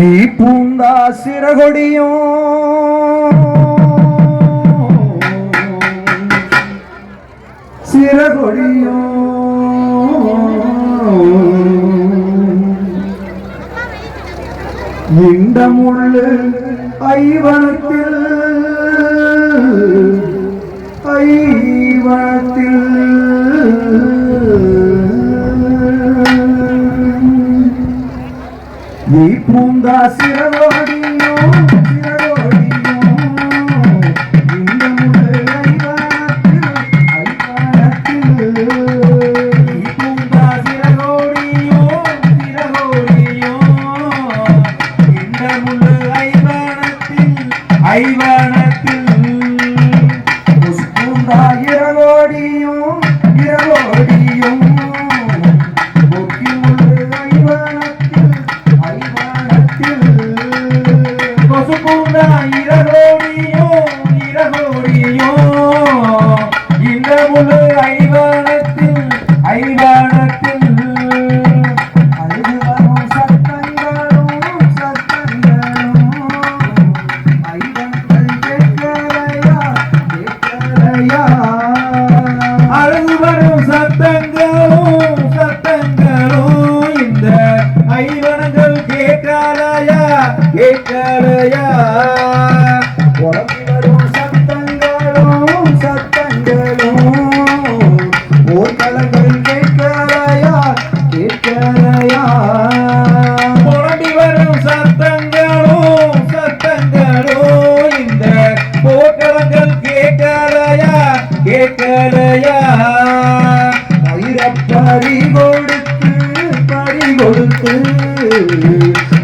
நீ பூந்தா சிறகொடியும். சிறகொடியும். இந்த முள்ளு ஐவனத்தில். ஐவனத்தில். பூங்கா சிறவோடியோ சிறவோடியோ இந்த முதல் பூங்கா சிறகோடியோ சிறகோடியோ இந்த ஐவானத்தில் சத்தங்கள் வரும் சத்தங்கள்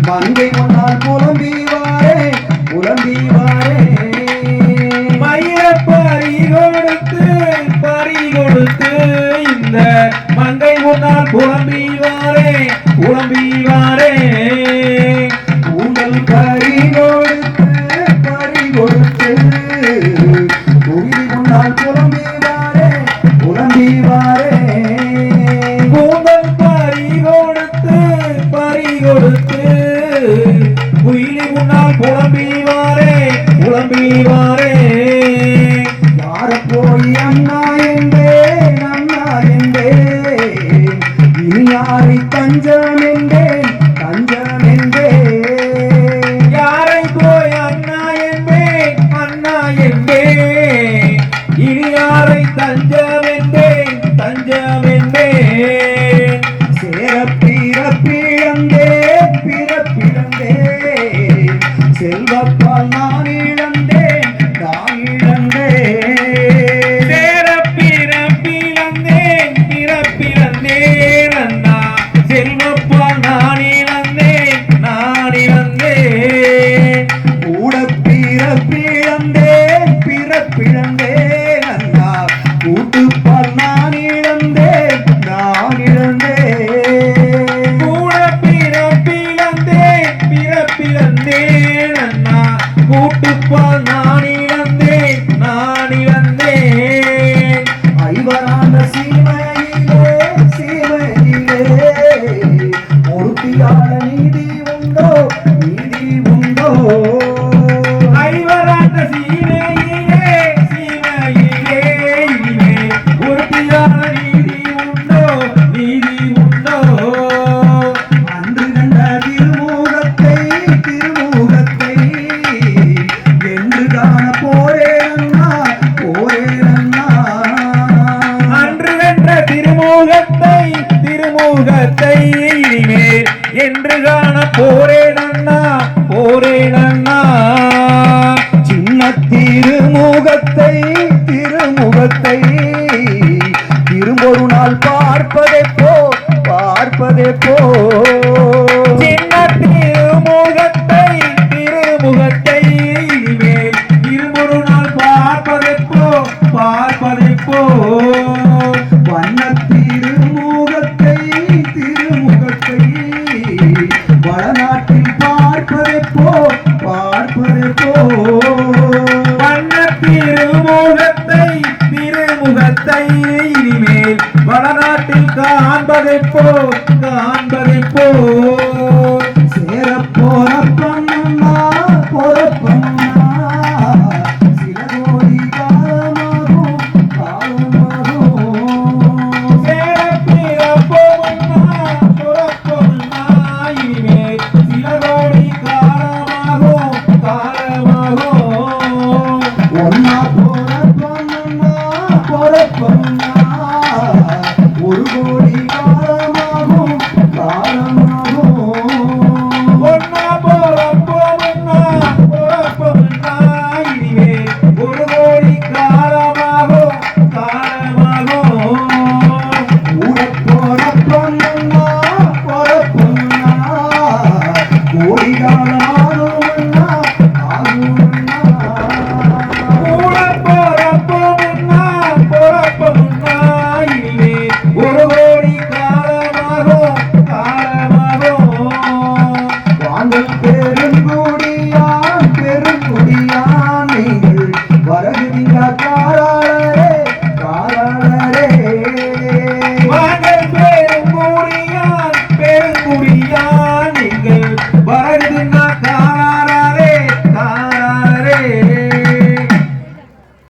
மங்கை முன்னால் புலம்பி வாரே புலம்பி வாரே மயில பறி கொடுத்து பறி கொடுத்து இந்த மங்கை முன்னால் புலம்பி வாரே കൂട്ടി திருமுகத்தை திருமுகத்தை இனிமேல் என்று காண போரேன் அண்ணா போரேன் போ